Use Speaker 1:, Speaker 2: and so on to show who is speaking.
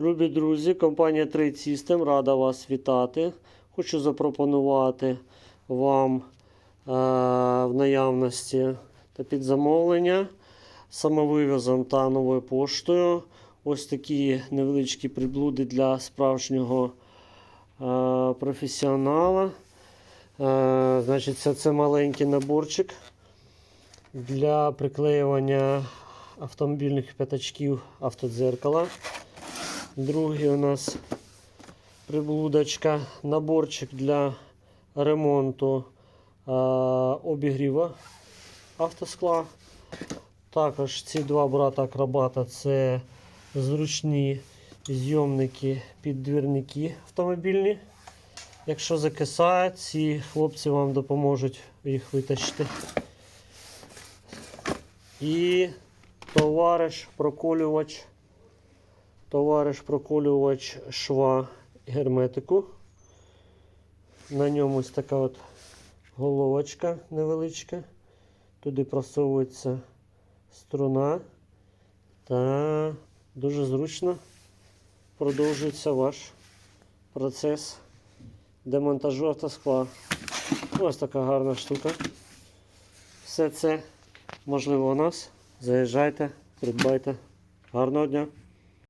Speaker 1: Любі друзі, компанія Trade System рада вас вітати. Хочу запропонувати вам е, в наявності та під замовлення самовивозом та новою поштою. Ось такі невеличкі приблуди для справжнього е, професіонала. Е, значить, це, це маленький наборчик для приклеювання автомобільних п'ятачків автодзеркала. Другий у нас приблудочка, наборчик для ремонту е, обігріва автоскла. Також ці два брата акробата це зручні зйомники під двірники автомобільні. Якщо закисає, ці хлопці вам допоможуть їх витащити. І товариш проколювач. Товариш проколювач шва герметику. На ньому ось така от головочка невеличка. Туди просовується струна. Та дуже зручно продовжується ваш процес демонтажу автоскла. Ось така гарна штука. Все це можливо у нас. Заїжджайте, придбайте. Гарного дня!